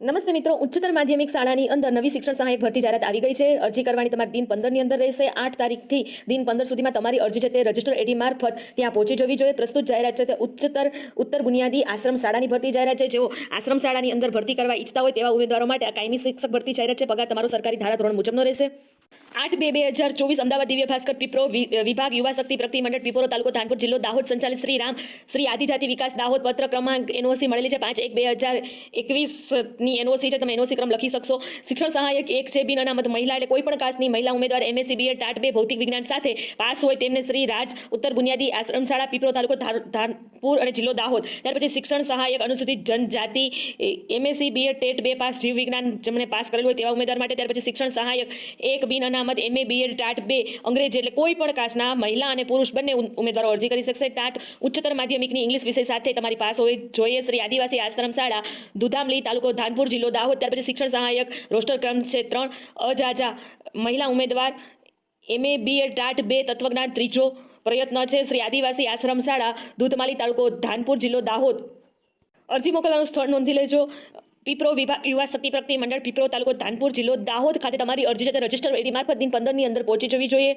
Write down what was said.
નમસ્તે મિત્રો, ઉચ્ચતર માધ્યમિક શાળાની અંદર નવી શિક્ષણ સહાયક ભરતી જાહેરાત આવી ગઈ છે. અરજી કરવાની તમારી દિન પંદરની અંદર રહેશે. આઠ તારીખથી દિન પંદર સુધીમાં તમારી અરજી છે તે રજિસ્ટર એડી મારફત ત્યાં પહોંચી જવી જોઈએ. પ્રસ્તુત જાહેરાત છે તે ઉચ્ચતર, ઉત્તર બુનિયાદી આશ્રમ શાળાની ભરતી જાહેરાત છે. જેઓ આશ્રમ શાળાની અંદર ભરતી કરવા ઈચ્છતા હોય તેવા ઉમેદવારો માટે આ કાયમી શિક્ષક ભરતી જાહેરાત છે. પગાર તમારો સરકારી ધારા ધોરણ મુજબનો રહેશે. આઠ બે બે હજાર ચોવીસ અમદાવાદ દિવ્ય ભાસ્કર પીપરો વિભાગ યુવા શક્તિ પ્રગતિ મંડળ પીપરો તાલુકો ધાનપુર જિલ્લો દાહોદ સંચાલિત શ્રી રામ, શ્રી આદિજાતિ વિકાસ દાહોદ પત્ર ક્રમાંક એનઓસી મળેલી છે પાંચ એક બે હજાર એકવીસની એનઓસી છે. તમે એનઓસી ક્રમ લખી શકશો. શિક્ષણ સહાયક એક છે બિન અનામત મહિલા એટલે કોઈ કાસ્ટની મહિલા ઉમેદવાર એમએસસી, બીએડ, ટાટ બે ભૌતિક વિજ્ઞાન સાથે પાસ હોય તેમને શ્રી રાજ ઉત્તર બુનિયાદી આશ્રમ શાળા પીપરો તાલુકો ધાનપુર અને જિલ્લો દાહોદ. ત્યાર પછી શિક્ષણ સહાયક અનુસૂચિત જનજાતિ એમએસસી, બીએડ, ટેટ બે પાસ જીવ વિજ્ઞાન જેમણે પાસ કરેલું હોય તેવા ઉમેદવાર માટે. ત્યાર પછી શિક્ષણ સહાયક એક બિન અનામત એમએ બીએડ ટાટ બે, અંગ્રેજી એટલે કોઈ પણ કાસ્ટના મહિલા અને પુરુષ બંને ઉમેદવારો અરજી કરી શકશે. ટાટ ઉચ્ચતર માધ્યમિકની ઇંગ્લિશ વિષય સાથે તમારી પાસ હોવી જોઈએ. શ્રી આદિવાસી આશ્રમ શાળા, દુધામલી તાલુકો ધાનપુર જિલ્લો દાહોદ. ત્યાર પછી શિક્ષણ સહાયક, રોસ્ટર ક્રમ છે ત્રણ. અજાજા, મહિલા ઉમેદવાર એમએ બીએડ ટાટ બે, તત્વજ્ઞાન ત્રીજો પ્રયત્ન છે. શ્રી આદિવાસી આશ્રમ શાળા, દૂધમાલી તાલુકો ધાનપુર જિલ્લો દાહોદ. અરજી મોકલવાનું સ્થળ નોંધી લેજો. પીપરો વિભાગ યુવા શક્તિ મંડળ પીપરો તાલુકો ધાનપુર જિલ્લો દાહોદ ખાતે તમારી અરજી છે રજિસ્ટર એડી મારફત દિન પંદરની અંદર પહોંચી જવી જોઈએ.